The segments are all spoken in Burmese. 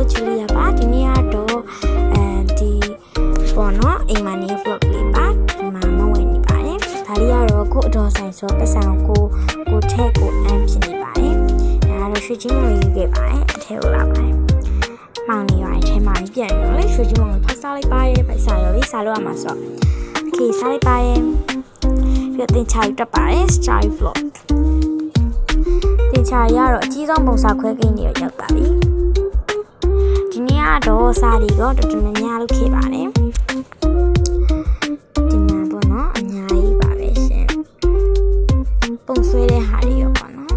တော့ဂျူလီယာပါဒီနေ့ကတော့အဲဒီပေါ့နော်အိမ်မနေ vlog လေးပါဒီမှာမဝင်နေပါတယ်ဒါလေးကတော့ကို့အတော်ဆိုင်ဆိုပတ်စံကိုကိုထက်ကိုအမ်းဖြစ်နေပါတယ်ဒါကတော့ရွှေချင်းမယူခဲ့ပါတယ်အထက်ကိုလာပါတယ်မောင်နေပါအထဲမှာပြန်ရောလေရွှေချင်းမကိုဖတ်စားလိုက်ပါတယ်ပတ်စံရောလေးစားလို့ရမှာဆိုတော့โอเคစားလိုက်ပါတယ်ပြီးတော့သင်ချာယူတက်ပါတယ် style vlog တင်ချာရတော့အကြီးဆုံးပုံစံခွဲကိန်းတွေရောက်ပါပြီဒီ နေ့ကတော့စာတွေတော့တော်တော်များများလုပ်ခဲ့ပါတယ်ဒီမှာပေါ့နော်အများကြီးပါပဲရှင်ပုံဆွဲတဲ့ဟာတွေရောပေါ့နော်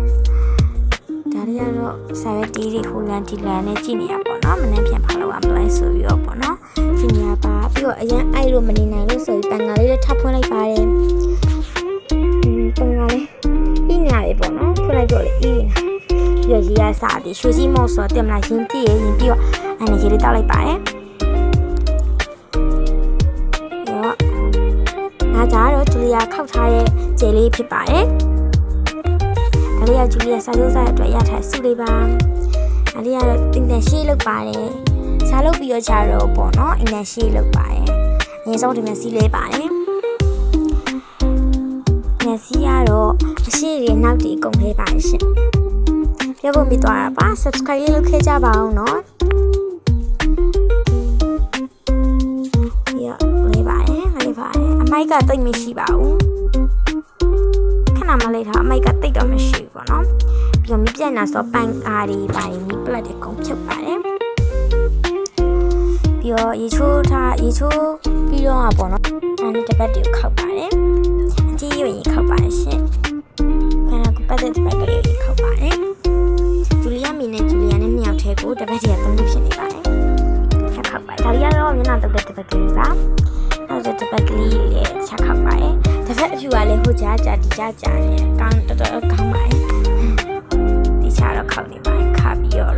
ဒါတွေကတော့စာရွက်တီးတွေဟိုလန်ဒီလန်နဲ့ကြည့်နေရပေါ့နော်မနေ့ပြန်ဖားလို့ရမလဲဆိုပြီးတော့ပေါ့နော်ဒီနေရာပါပြီးတော့အရင်အိုက်လို့မနေနိုင်လို့ဆိုပြီးပန်ကားလေးတွေထပ်ဖွင့်လိုက်ပါတယ်ပန်ကားလေးပြီးနေရတယ်ပေါ့နော်ဖွင့်လိုက်တော့လေပြီးနေ တာပြီးတော့ရေးရစာသည်ရွှေစီမော့ဆိုတော့တင်မလားရင်းကြည့်ရရင်ပြီးတော့အဲ့ဒါရေးလေးတောက်လိုက်ပါတယ်ရောငါကြတော့ဂျူလီယာခောက်ထားတဲ့ဂျယ်လေးဖြစ်ပါတယ်ဒါလေးကဂျူလီယာစာချုပ်စာအတွက်ရထားစုလေးပါဒါလေးကတော့တင်တန်ရှေးလုပ်ပါတယ်စာလုပ်ပြီးတော့ကြတော့ပေါ့နော်အင်တန်ရှေးလုပ်ပါတယ်အရင်ဆုံးဒီမျက်စိလေးပါတယ်မျက်စိကတော့အရှိတွေနောက်တွေအကုန်လေးပါရှင် ပြောဖို့မိသွားတာပါ subscribe လေးလုပ်ခဲ့ကြပါအောင်နော်ရလေးပါတယ်လေးပါတယ်အမိုက်ကတိတ်မရှိပါဘူးခဏမလေးထားအမိုက်ကတိတ်တော့မရှိဘူးပေါ့နော်ပြီးတော့မြပြက်နာဆိုပန်ကားတွေပါတယ်မြပလက်တွေကုန်ဖြုတ်ပါတယ်ပြီးတော့ရေချိုးထားရေချိုးပြီးတော့ပေါ့နော်အဲတပတ်တွေကိုခောက်ပါတယ်အကြီးရွယ်ရင်ခောက်ပါတယ်ရှင် ပ်တဲ့တပတ်ကလေးပါနောက်တော့တပတ်ကလေးလေးချက်ခောက်ပါတယ်တပတ်အဖြူကလည်းဟိုကြားကြားဒီကြားကြားနဲ့ကောင်းတော်တော်ကောင်းပါတယ်ဒီချာတော့ခောက်နေပါတယ်ခါပြီးတော့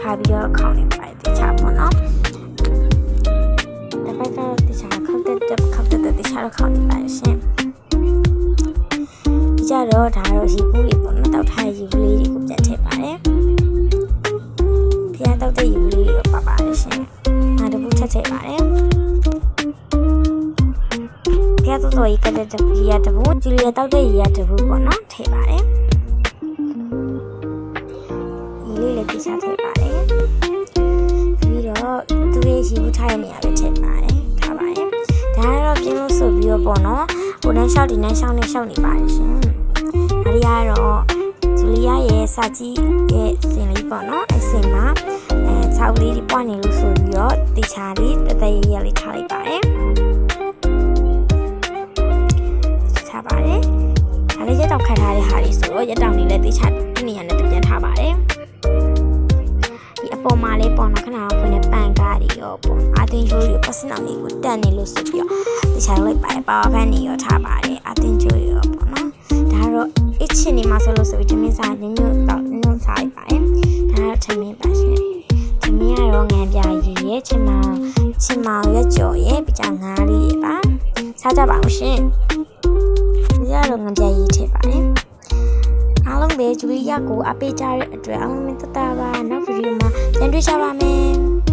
ခါပြီးတော့ခောက်နေပါတယ်ဒီချာပေါ့နော်တပတ်ကတော့ဒီချာခောက်တဲ့ခောက်တဲ့ဒီချာတော့ခောက်နေပါတယ်ရှင်ဒီကြတော့ဒါတော့ရေဘူးလေးပေါ့နော်တောက်ထားရေဘူးလေးတွေကိုပြန်ထည့်ပါတယ်ဖျားတောက်တဲ့ရေဘူးလေးတွေကိုပါပါတယ်ရှင်ငါတပူ ထည့်ထည့်ပါတယ်ဖျားတော့ရေကတဲ့တပူရတပူဂျူလီယာတောက်တဲ့ရေရတပူပေါ့နော်ထည့်ပါတယ်ရေလေးလည်းပြချထည့်ပါတယ်ပြီးတော့သူရဲ့ရေဘူးထားတဲ့နေရာပဲထည့်ပါတယ်ထားပါတယ်ဒါကတော့ပြင်းလို့ဆိုပြီးတော့ပေါ့နော်ဟိုနှမ်းလျှောက်ဒီနှမ်းလျှောက်နဲ့လျှောက်နေပါတယ်ရှင်ဒါရီကတော့ဂျူလီယာရဲ့စာကြီးရဲ့စင်လေးပေါ့နော်အဲ့စင်မှာ အဲဆောက်လေးတွေပွားနေလို့ဆိုပြီးတော့တေချာလေးတသက်ရရလေးထားလိုက်ပါတယ်ထားပါတယ်ဒါလေးရက်တောက်ခတ်ထားတဲ့ဟာလေးဆိုတော့ရက်တောက်နေလဲတေချာဒီနေရာနဲ့ပြန်ထားပါတယ်ဒီအပေါ်မှာလေးပေါ့နော်ခဏဖွင့်နေပန်ကားတွေရောပေါ့အာတင်ချိုးတွေပတ်စနာလေးကိုတက်နေလို့ဆိုပြီးတော့တေချာလိုက်ပါတယ်ပါဝါဘန်တွေရောထားပါတယ်အာတင်ချိုးတွေရောပေါ့နော်ဒါကတော့အချင်နေမှာဆိုလို့ဆိုပြီးသမင်းစားညညတော့ညညစားလိုက်ပါတယ်ဒါကတော့သမင်းပါ ရည်ရဲ့ချင်မောင်ချင်မောင်ရက်ကြော်ရဲ့ပြကြငါးလေးရဲ့ပါစားကြပါအောင်ရှင်ဒီကတော့ငံပြရည်ထည့်ပါတယ်အားလုံးပဲဂျူလီယာကိုအပေးကြတဲ့အတွက်အားလုံးမင်္ဂလာပါနောက်ဗီဒီယိုမှာပြန်တွေ့ကြပါမယ်